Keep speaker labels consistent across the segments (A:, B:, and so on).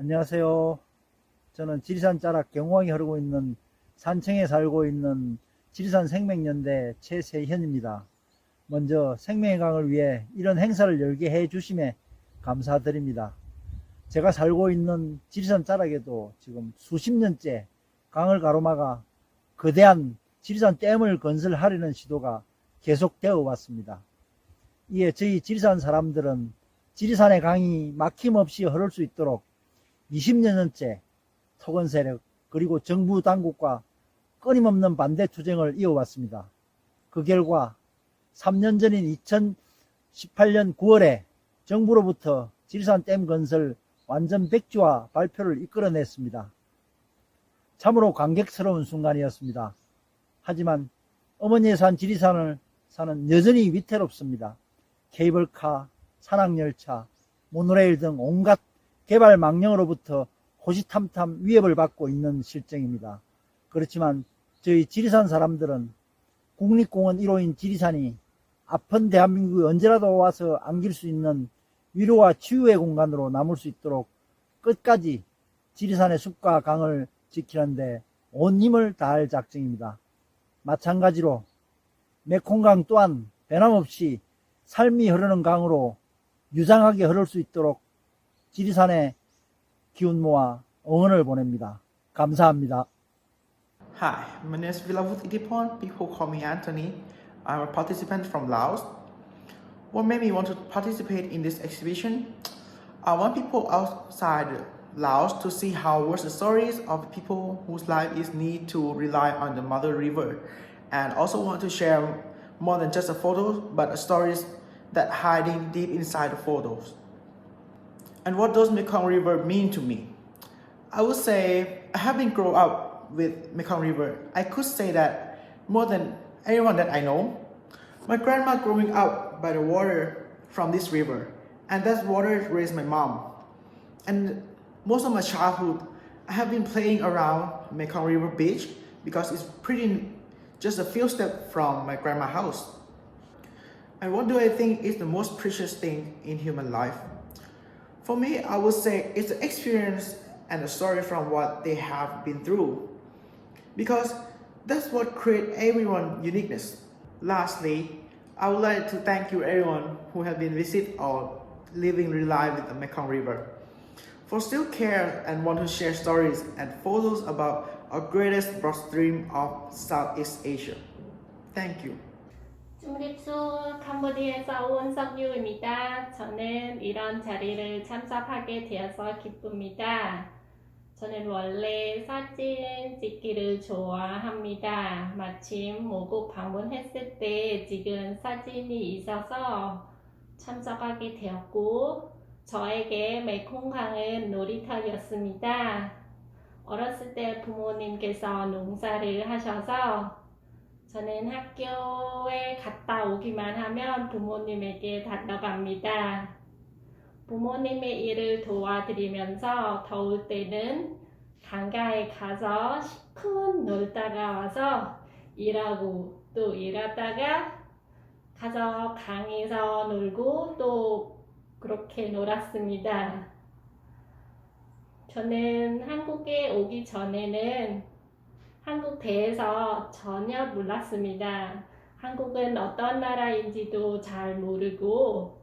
A: 안녕하세요. 저는 지리산 자락 경호항이 흐르고 있는 산청에 살고 있는 지리산 생명연대 최세현입니다. 먼저 생명의 강을 위해 이런 행사를 열게 해 주심에 감사드립니다. 제가 살고 있는 지리산 자락에도 지금 수십 년째 강을 가로막아 거대한 지리산 댐을 건설하려는 시도가 계속되어 왔습니다. 이에 저희 지리산 사람들은 지리산의 강이 막힘없이 흐를 수 있도록 20년째 토건 세력 그리고 정부 당국과 끊임없는 반대 투쟁을 이어왔습니다. 그 결과 3년 전인 2018년 9월에 정부로부터 지리산 댐 건설 완전 백지화 발표를 이끌어냈습니다. 참으로 감격스러운 순간이었습니다. 하지만 어머니의 산 지리산을 사는 여전히 위태롭습니다. 케이블카, 산악열차, 모노레일 등 온갖 개발 망령으로부터 호시탐탐 위협을 받고 있는 실정입니다. 그렇지만 저희 지리산 사람들은 국립공원 1호인 지리산이 아픈 대한민국이 언제라도 와서 안길 수 있는 위로와 치유의 공간으로 남을 수 있도록 끝까지 지리산의 숲과 강을 지키는데 온 힘을 다할 작정입니다. 마찬가지로 메콩강 또한 변함없이 삶이 흐르는 강으로 유장하게 흐를 수 있도록 지리산의 기운 모아 응원을 보냅니다. 감사합니다.
B: Hi, my name is Vilavut Idipon. People call me Anthony. I'm a participant from Laos. What made me want to participate in this exhibition? I want people outside Laos to see how was the stories of people whose life is need to rely on the mother river, and also want to share more than just a photo, but stories that hiding deep inside the photos. And what does Mekong River mean to me? I would say, having grown up with Mekong River, I could say that more than anyone that I know, my grandma growing up by the water from this river, and that water raised my mom. And most of my childhood, I have been playing around Mekong River Beach because it's pretty just a few steps from my grandma's house. And what do I think is the most precious thing in human life? For me, I would say it's the experience and the story from what they have been through. Because that's what create everyone uniqueness. Lastly, I would like to thank you everyone who have been visit or living real life with the Mekong River. For still care and want to share stories and photos about our greatest broad stream of Southeast Asia. Thank you.
C: 중립수 캄보디아에서 온 석유입니다. 저는 이런 자리를 참석하게 되어서 기쁩니다. 저는 원래 사진 찍기를 좋아합니다. 마침 모국 방문했을 때 찍은 사진이 있어서 참석하게 되었고, 저에게 메콩강은 놀이터였습니다. 어렸을 때 부모님께서 농사를 하셔서 저는 학교에 갔다 오기만 하면 부모님에게 달려갑니다. 부모님의 일을 도와드리면서 더울 때는 강가에 가서 시큰 놀다가 와서 일하고 또 일하다가 가서 강에서 놀고 또 그렇게 놀았습니다. 저는 한국에 오기 전에는 한국 대해서 전혀 몰랐습니다. 한국은 어떤 나라인지도 잘 모르고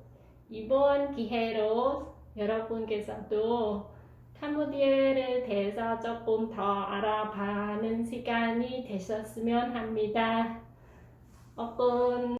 C: 이번 기회로 여러분께서도 캄보디아를 대해서 조금 더 알아봐는 시간이 되셨으면 합니다. 어떤